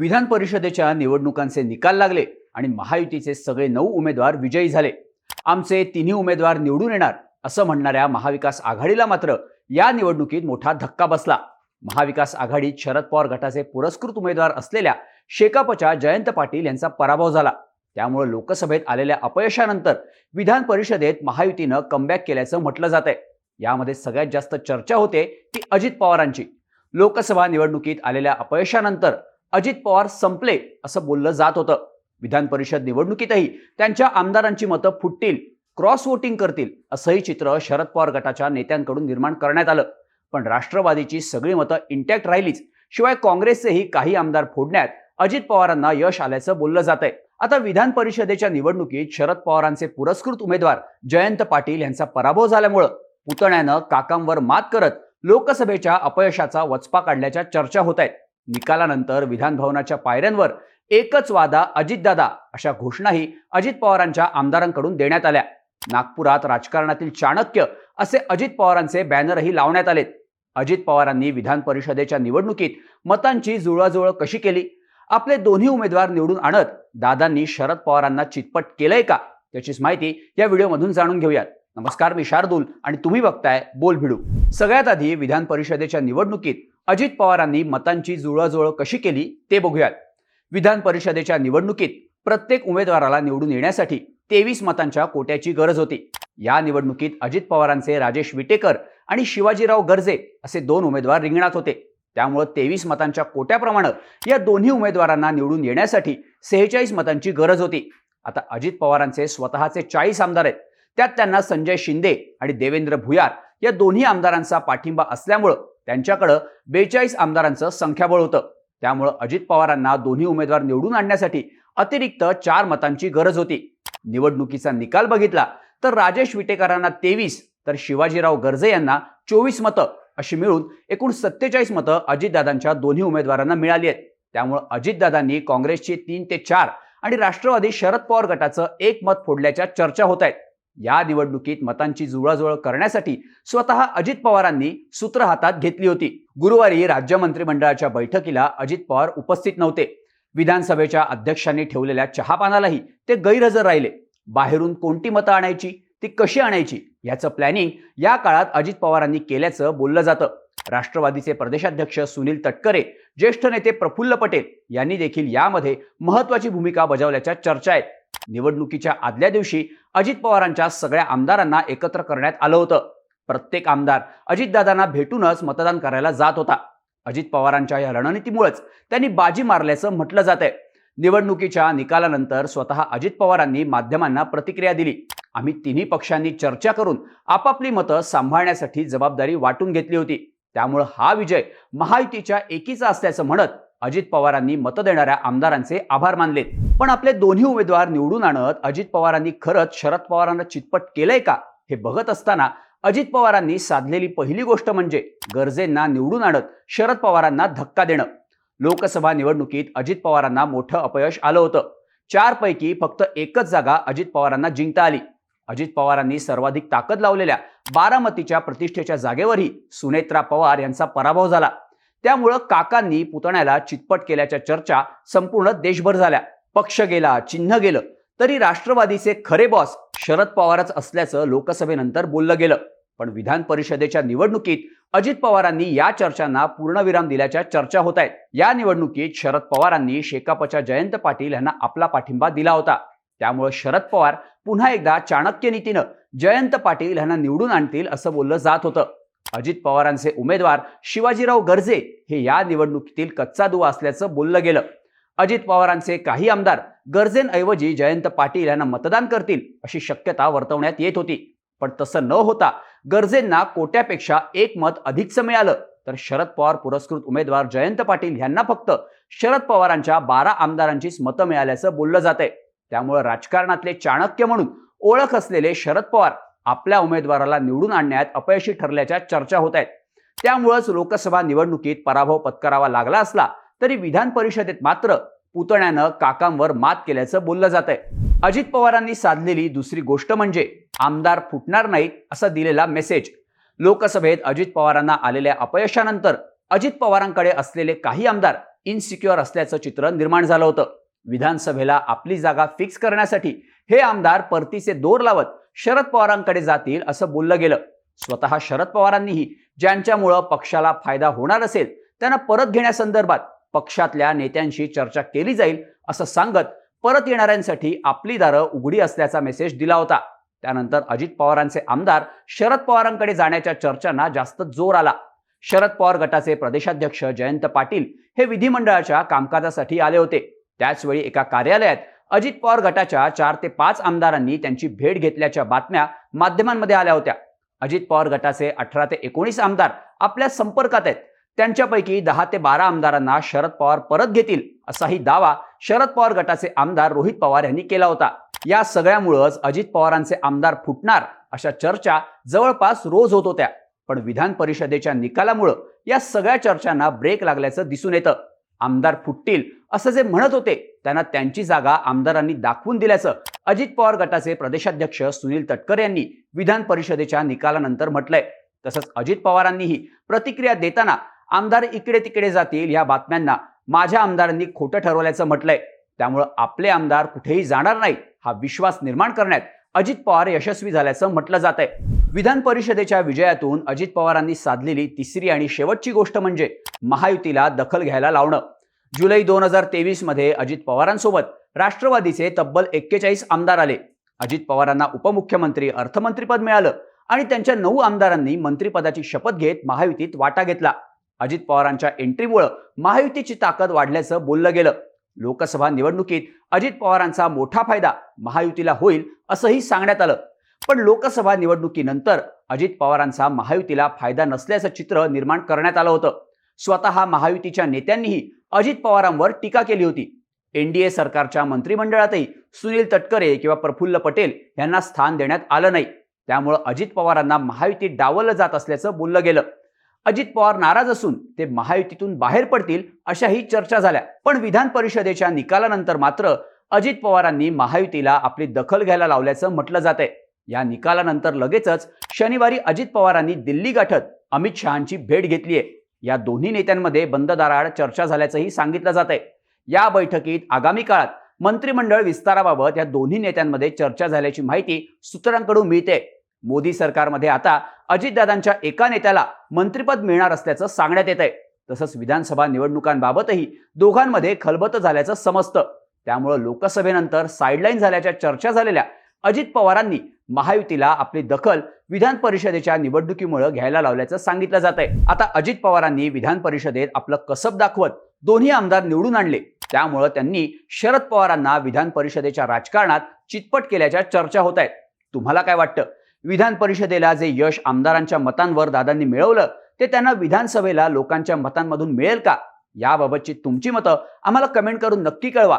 विधान परिषदेच्या निवडणुकांचे निकाल लागले आणि महायुतीचे सगळे नऊ उमेदवार विजयी झाले. आमचे तिन्ही उमेदवार निवडून येणार असं म्हणणाऱ्या महाविकास आघाडीला मात्र या निवडणुकीत मोठा धक्का बसला. महाविकास आघाडीत शरद पवार गटाचे पुरस्कृत उमेदवार असलेल्या शेकापच्या जयंत पाटील यांचा पराभव झाला. त्यामुळे लोकसभेत आलेल्या अपयशानंतर विधान परिषदेत महायुतीनं कमबॅक केल्याचं म्हटलं जात आहे यामध्ये सगळ्यात जास्त चर्चा होते ती अजित पवारांची. लोकसभा निवडणुकीत आलेल्या अपयशानंतर अजित पवार संपले असं बोललं जात होतं. विधान परिषद निवडणुकीतही त्यांच्या आमदारांची मतं फुटतील क्रॉस वोटिंग करतील असंही चित्र शरद पवार गटाच्या नेत्यांकडून निर्माण करण्यात आलं. पण राष्ट्रवादीची सगळी मतं इंटॅक्ट राहिलीच. शिवाय काँग्रेसचेही काही आमदार फोडण्यात अजित पवारांना यश आल्याचं बोललं जात आहे आता विधान परिषदेच्या निवडणुकीत शरद पवारांचे पुरस्कृत उमेदवार जयंत पाटील यांचा पराभव झाल्यामुळं पुतण्यानं काकांवर मात करत लोकसभेच्या अपयशाचा वचपा काढल्याच्या चर्चा होत आहेत. निकालानंतर विधानभवनाच्या पायऱ्यांवर एकच वादा अजितदादा अशा घोषणाही अजित पवारांच्या आमदारांकडून देण्यात आल्या. नागपुरात राजकारणातील चाणक्य असे अजित पवारांचे बॅनरही लावण्यात आलेत. अजित पवारांनी विधान परिषदेच्या निवडणुकीत मतांची जुळवाजुळव कशी केली? आपले दोन्ही उमेदवार निवडून आणत दादांनी शरद पवारांना चितपट केलंय का? त्याचीच माहिती या व्हिडिओमधून जाणून घेऊयात. नमस्कार मी शार्दूल आणि तुम्ही बघताय बोल भिडू सगळ्यात आधी विधान परिषदेच्या निवडणुकीत अजित पवारांनी मतांची जुळवाजुळव कशी केली ते बघूयात. विधान परिषदेच्या निवडणुकीत प्रत्येक उमेदवाराला निवडून येण्यासाठी तेवीस मतांच्या कोट्याची गरज होती. या निवडणुकीत अजित पवारांचे राजेश विटेकर आणि शिवाजीराव गर्जे असे दोन उमेदवार रिंगणात होते. त्यामुळे तेवीस मतांच्या कोट्याप्रमाणे या दोन्ही उमेदवारांना निवडून येण्यासाठी सेहेचाळीस मतांची गरज होती. आता अजित पवारांचे स्वतःचे चाळीस आमदार आहेत. त्यात त्यांना संजय शिंदे आणि देवेंद्र भुयार या दोन्ही आमदारांचा पाठिंबा असल्यामुळं त्यांच्याकडं बेचाळीस आमदारांचं संख्याबळ होतं. त्यामुळं अजित पवारांना दोन्ही उमेदवार निवडून आणण्यासाठी अतिरिक्त चार मतांची गरज होती. निवडणुकीचा निकाल बघितला तर राजेश विटेकरांना तेवीस तर शिवाजीराव गर्जे यांना चोवीस मतं अशी मिळून एकूण सत्तेचाळीस मतं अजितदादांच्या दोन्ही उमेदवारांना मिळाली आहेत. त्यामुळे अजितदादांनी काँग्रेसचे तीन ते चार आणि राष्ट्रवादी शरद पवार गटाचं एक मत फोडल्याच्या चर्चा होत आहेत. या निवडणुकीत मतांची जुळाजुळ करण्यासाठी स्वतः अजित पवारांनी सूत्र हातात घेतली होती. गुरुवारी राज्य मंत्रिमंडळाच्या बैठकीला अजित पवार उपस्थित नव्हते. विधानसभेच्या अध्यक्षांनी ठेवलेल्या चहापानालाही ते गैरहजर राहिले. बाहेरून कोणती मतं आणायची ती कशी आणायची याचं प्लॅनिंग या काळात अजित पवारांनी केल्याचं बोललं जातं. राष्ट्रवादीचे प्रदेशाध्यक्ष सुनील तटकरे ज्येष्ठ नेते प्रफुल्ल पटेल यांनी देखील यामध्ये महत्वाची भूमिका बजावल्याच्या चर्चा आहेत. निवडणुकीच्या आदल्या दिवशी अजित पवारांच्या सगळ्या आमदारांना एकत्र करण्यात आलं होतं. प्रत्येक आमदार अजितदादांना भेटूनच मतदान करायला जात होता. अजित पवारांच्या या रणनीतीमुळेच त्यांनी बाजी मारल्याचं म्हटलं जात आहे निवडणुकीच्या निकालानंतर स्वतः अजित पवारांनी माध्यमांना प्रतिक्रिया दिली. आम्ही तिन्ही पक्षांनी चर्चा करून आपापली मतं सांभाळण्यासाठी जबाबदारी वाटून घेतली होती. त्यामुळे हा विजय महायुतीच्या एकीचा असल्याचं म्हणत अजित पवारांनी मतं देणाऱ्या आमदारांचे आभार मानले. पण आपले दोन्ही उमेदवार निवडून आणत अजित पवारांनी खरंच शरद पवारांना चितपट केलंय का हे बघत असताना अजित पवारांनी साधलेली पहिली गोष्ट म्हणजे गरजेंना निवडून आणत शरद पवारांना धक्का देणं. लोकसभा निवडणुकीत अजित पवारांना मोठं अपयश आलं होतं. चारपैकी फक्त एकच जागा अजित पवारांना जिंकता आली. अजित पवारांनी सर्वाधिक ताकद लावलेल्या बारामतीच्या प्रतिष्ठेच्या जागेवरही सुनेत्रा पवार यांचा पराभव झाला. त्यामुळं काकांनी पुतण्याला चितपट केल्याच्या चर्चा संपूर्ण देशभर झाल्या. पक्ष गेला चिन्ह गेलं. तरी राष्ट्रवादीचे खरे बॉस शरद पवारच असल्याचं लोकसभेनंतर बोललं गेलं. पण विधान परिषदेच्या निवडणुकीत अजित पवारांनी या चर्चांना पूर्णविराम दिल्याच्या चर्चा होत आहेत. या निवडणुकीत शरद पवारांनी शेकापच्या जयंत पाटील यांना आपला पाठिंबा दिला होता. त्यामुळे शरद पवार पुन्हा एकदा चाणक्य नीतीनं जयंत पाटील यांना निवडून आणतील असं बोललं जात होतं. अजित पवारांचे उमेदवार शिवाजीराव गर्जे हे या निवडणुकीतील कच्चा दुवा असल्याचं बोललं गेलं. अजित पवारांचे काही आमदार गरजेंऐवजी जयंत पाटील यांना मतदान करतील अशी शक्यता वर्तवण्यात येत होती. पण तसं न होता गरजेंना कोट्यापेक्षा एक मत अधिकचं मिळालं. तर शरद पवार पुरस्कृत उमेदवार जयंत पाटील यांना फक्त शरद पवारांच्या बारा आमदारांचीच मतं मिळाल्याचं बोललं जात आहे त्यामुळे राजकारणातले चाणक्य म्हणून ओळख असलेले शरद पवार आपल्या उमेदवाराला निवडून आणण्यात अपयशी ठरल्याच्या चर्चा होत आहेत. त्यामुळंच लोकसभा निवडणुकीत पराभव पत्करावा लागला असला तरी विधान परिषदेत मात्र पुतण्यानं काकांवर मात केल्याचं बोललं जात आहे अजित पवारांनी साधलेली दुसरी गोष्ट म्हणजे आमदार फुटणार नाहीत असा दिलेला मेसेज. लोकसभेत अजित पवारांना आलेल्या अपयशानंतर अजित पवारांकडे असलेले काही आमदार इनसिक्युअर असल्याचं चित्र निर्माण झालं होतं. विधानसभेला आपली जागा फिक्स करण्यासाठी हे आमदार परतीचे दोर लावत शरद पवारांकडे जातील असं बोललं गेलं. स्वतः शरद पवारांनीही ज्यांच्यामुळं पक्षाला फायदा होणार असेल त्यांना परत घेण्यासंदर्भात पक्षातल्या नेत्यांशी चर्चा केली जाईल असं सांगत परत येणाऱ्यांसाठी आपली दारं उघडी असल्याचा मेसेज दिला होता. त्यानंतर अजित पवारांचे आमदार शरद पवारांकडे जाण्याच्या चर्चांना जास्त जोर आला. शरद पवार गटाचे प्रदेशाध्यक्ष जयंत पाटील हे विधिमंडळाच्या कामकाजासाठी आले होते. त्याचवेळी एका कार्यालयात अजित पवार गटाच्या चार ते पाच आमदारांनी त्यांची भेट घेतल्याच्या बातम्या माध्यमांमध्ये आल्या होत्या. अजित पवार गटाचे अठरा ते एकोणीस आमदार आपल्या संपर्कात आहेत. त्यांच्यापैकी दहा ते बारा आमदारांना शरद पवार परत घेतील असाही दावा शरद पवार गटाचे आमदार रोहित पवार यांनी केला होता. या सगळ्यामुळंच अजित पवारांचे आमदार फुटणार अशा चर्चा जवळपास रोज होत होत्या. पण विधान परिषदेच्या निकालामुळं या सगळ्या चर्चांना ब्रेक लागल्याचं दिसून येतं. आमदार फुटतील असं जे म्हणत होते त्यांना त्यांची जागा आमदारांनी दाखवून दिल्याचं अजित पवार गटाचे प्रदेशाध्यक्ष सुनील तटकर यांनी विधान परिषदेच्या निकालानंतर म्हटलंय. तसंच अजित पवारांनीही प्रतिक्रिया देताना आमदार इकडे तिकडे जातील या बातम्यांना माझ्या आमदारांनी खोटं ठरवल्याचं म्हटलंय. त्यामुळं आपले आमदार कुठेही जाणार नाही हा विश्वास निर्माण करण्यात अजित पवार यशस्वी झाल्याचं म्हटलं जात आहे विधान परिषदेच्या विजयातून अजित पवारांनी साधलेली तिसरी आणि शेवटची गोष्ट म्हणजे महायुतीला दखल घ्यायला लावणं. जुलै दोन हजार तेवीसमध्ये अजित पवारांसोबत राष्ट्रवादीचे तब्बल एक्केचाळीस आमदार आले. अजित पवारांना उपमुख्यमंत्री अर्थमंत्रीपद मिळालं आणि त्यांच्या नऊ आमदारांनी मंत्रिपदाची शपथ घेत महायुतीत वाटा घेतला. अजित पवारांच्या एंट्रीमुळं महायुतीची ताकद वाढल्याचं बोललं गेलं. लोकसभा निवडणुकीत अजित पवारांचा मोठा फायदा महायुतीला होईल असंही सांगण्यात आलं. पण लोकसभा निवडणुकीनंतर अजित पवारांचा महायुतीला फायदा नसल्याचं चित्र निर्माण करण्यात आलं होतं. स्वतः महायुतीच्या नेत्यांनीही अजित पवारांवर टीका केली होती. एनडीए सरकारच्या मंत्रिमंडळातही सुनील तटकरे किंवा प्रफुल्ल पटेल यांना स्थान देण्यात आलं नाही. त्यामुळं अजित पवारांना महायुतीत डावलं जात असल्याचं बोललं गेलं. अजित पवार नाराज असून ते महायुतीतून बाहेर पडतील अशाही चर्चा झाल्या. पण विधान परिषदेच्या निकालानंतर मात्र अजित पवारांनी महायुतीला आपली दखल घ्यायला लावल्याचं म्हटलं जात आहे या निकालानंतर लगेचच शनिवारी अजित पवारांनी दिल्ली गाठत अमित शहांची भेट घेतली आहे या दोन्ही नेत्यांमध्ये बंद दाराआड चर्चा झाल्याचंही सांगितलं जात आहे या बैठकीत आगामी काळात मंत्रिमंडळ विस्ताराबाबत या दोन्ही नेत्यांमध्ये चर्चा झाल्याची माहिती सूत्रांकडून मिळते. मोदी सरकारमध्ये आता अजितदादांच्या एका नेत्याला मंत्रिपद मिळणार असल्याचं सांगण्यात येत आहे तसंच विधानसभा निवडणुकांबाबतही दोघांमध्ये खलबत झाल्याचं समजतं. त्यामुळं लोकसभेनंतर साईडलाईन झाल्याच्या चर्चा झालेल्या अजित पवारांनी महायुतीला आपली दखल विधान परिषदेच्या निवडणुकीमुळे घ्यायला लावल्याचं सांगितलं जात आहे आता अजित पवारांनी विधान परिषदेत आपलं कसब दाखवत दोन्ही आमदार निवडून आणले. त्यामुळं त्यांनी शरद पवारांना विधान परिषदेच्या राजकारणात चितपट केल्याच्या चर्चा होत आहेत. तुम्हाला काय वाटतं? विधान परिषदेला जे यश आमदारांच्या मतांवर दादांनी मिळवलं ते त्यांना विधानसभेला लोकांच्या मतांमधून मिळेल का? याबाबतची तुमची मतं आम्हाला कमेंट करून नक्की कळवा.